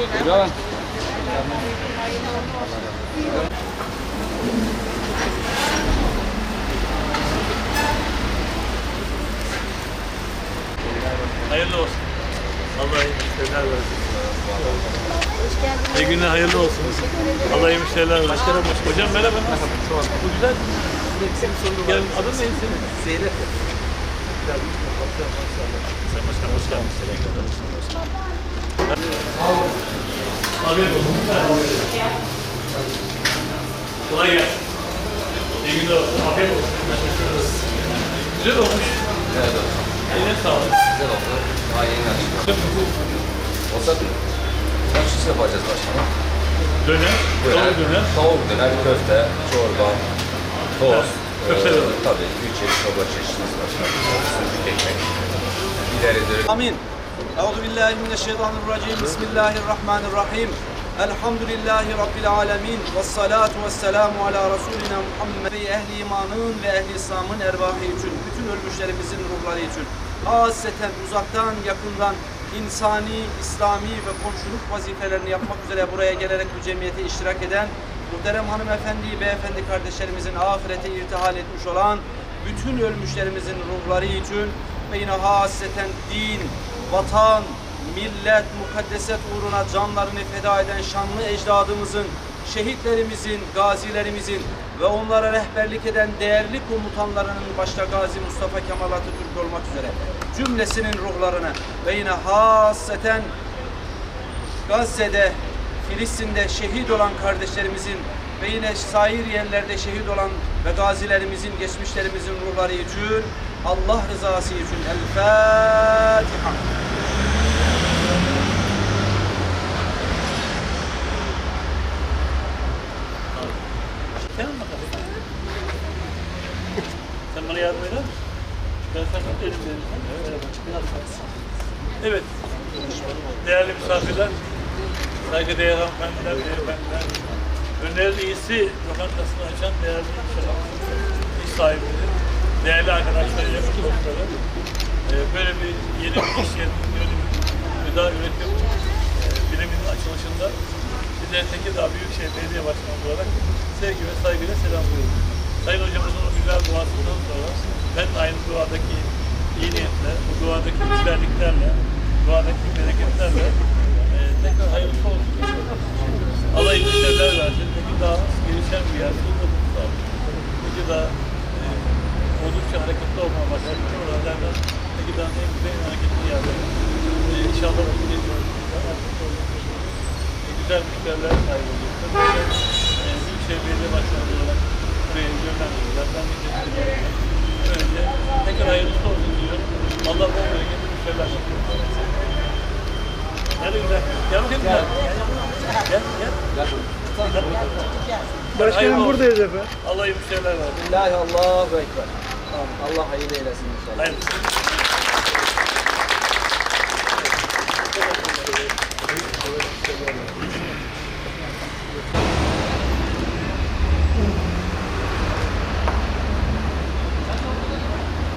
Bravo. Hayırlı olsun. Allah iyi müşteriler versin. Hoş geldiniz. İyi günler hayırlı olsun. Allah iyi müşteriler versin. Başkanım Hocam merhaba. Bu güzel. Gel, adın ne senin? Zeynep. Sen başkan hoş geldin. Afiyet olsun. Kolay gelsin. İyi günler olsun. Afiyet olsun. Güzel olmuş. Evet olsun. Eline sağlık. Güzel oldu. Daha yeni açtık. Olsa kaç yapacağız başkanım? Döner. Tavuk döner. Tavuk döner, köfte, çorba, tost. Köfte var. Tabii. Üç çeşit çorba çeşitimiz var. Sucuk ekmek. İleridir. Amin. Euzu billahi mineşşeytanirracim. Bismillahirrahmanirrahim. Elhamdülillahi Rabbil alemin. Ve salatu ve selamu ala Resulina Muhammed ve ehli imanın ve ehli İslam'ın ervahı için, bütün ölmüşlerimizin ruhları için, hasreten uzaktan yakından insani, İslami ve komşuluk vazifelerini yapmak üzere buraya gelerek bu cemiyete iştirak eden muhterem hanımefendi, beyefendi kardeşlerimizin ahirete irtihal etmiş olan bütün ölmüşlerimizin ruhları için ve yine hasreten din, vatan, millet, mukaddeset uğruna canlarını feda eden şanlı ecdadımızın, şehitlerimizin, gazilerimizin ve onlara rehberlik eden değerli komutanlarının başta Gazi Mustafa Kemal Atatürk olmak üzere cümlesinin ruhlarına ve yine hasreten Gazze'de, Filistin'de şehit olan kardeşlerimizin ve yine sair yerlerde şehit olan ve gazilerimizin, geçmişlerimizin ruhları için Allah rızası için El Fatiha. Bana yardım eder misin? Ben sana elimden. Evet. Değerli misafirler, saygıdeğer hanımefendiler, beyefendiler, Öneriz iyisi lokantasını açan değerli iş sahipleri, değerli arkadaşlar, yakın dostları, Ee, böyle bir yeni bir iş yerinin, yeni bir gıda üretim e, biriminin açılışında sizlere Tekirdağ Büyükşehir Belediye Başkanı olarak sevgi ve saygıyla selamlıyorum. Sayın hocamızın o güzel duasından sonra ben de aynı duadaki iyi niyetle, bu duadaki güzelliklerle, duadaki bereketlerle e, tekrar hayırlısı olsun. Allah iyi müşteriler versin. Tekirdağ gelişen bir yer. Tekirdağ e, oldukça hareketli olmaya başladı. Oralardan Tekirdağ'ın en güzel hareketli yerleri. E, inşallah bu. E, güzel Gel. Gel. Gel. Gel. Başkanım buradayız efendim. Allah yükseler var. Bismillahi Allahu Ekber. Tamam. Allah hayırlı eylesin inşallah. Hayırlı.